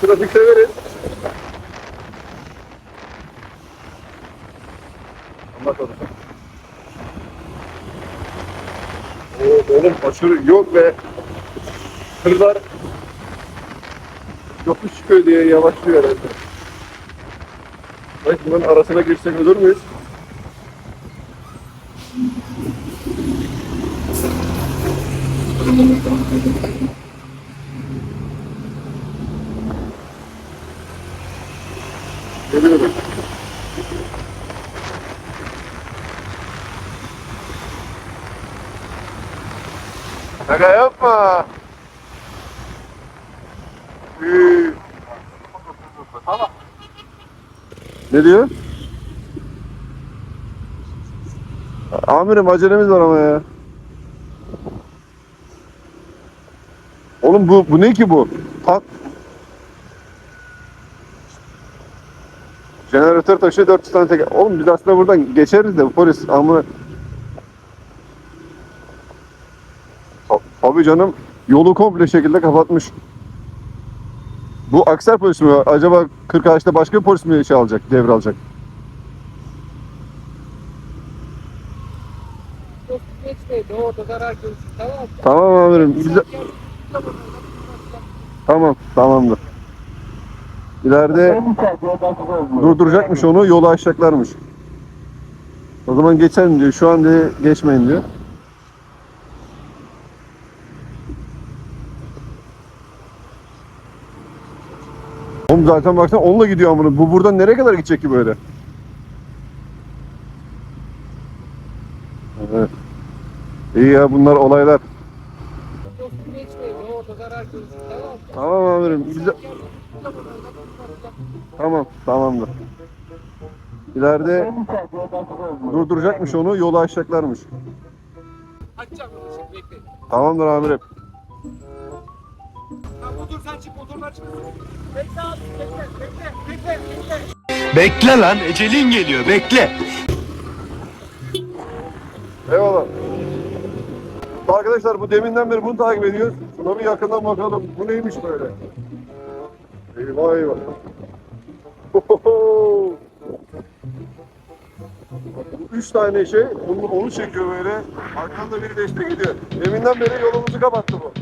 Trafik severiz. Anlat onu. Oo, oğlum aşırı yok be. Kırlar yokuş çıkıyor diye yavaşlıyor herhalde. Bak bunların arasına girsek ölür müyüz? Geliyorum. Şaka yapma. Üü. Ne diyor? Amirim acelemiz var ama ya. Oğlum bu bu ne ki bu? Pat. Jeneratör taşıyor 400 tane teker. Oğlum biz aslında buradan geçeriz de bu polis ama Tabii canım yolu komple şekilde kapatmış. Bu Aksar polisi mi? Acaba 40 ağaçta başka bir polis mi şey alacak, devralacak? Çok geçmeyin. Orada zarar görürsün. Tamam mı? Tamam amirim. Bize... Tamam, tamamdır. İleride durduracakmış onu, yolu açacaklarmış. O zaman geçelim diyor. Şu an diye geçmeyin diyor. Oğlum zaten baksana onunla gidiyor amına. Bu buradan nereye kadar gidecek ki böyle? Evet. İyi ya bunlar olaylar. Çok geçmeyin. Orada zarar görürsün. Tamam amirim. Bize... Tamam, tamamdır. İleride durduracakmış onu, yolu açacaklarmış. Açacağım şimdi. Tamamdır amirim. Ha, motor sen çık motorlar çıkmasın. Bekle abi bekle bekle bekle bekle. Bekle lan ecelin geliyor bekle. Eyvallah. Arkadaşlar bu deminden beri bunu takip ediyoruz. Şuna bir yakından bakalım. Bu neymiş böyle? Eyvah eyvah. Hohoho. Bu Üç tane şey, onu, onu çekiyor böyle. Arkanda biri destek ediyor. Deminden beri yolumuzu kapattı bu.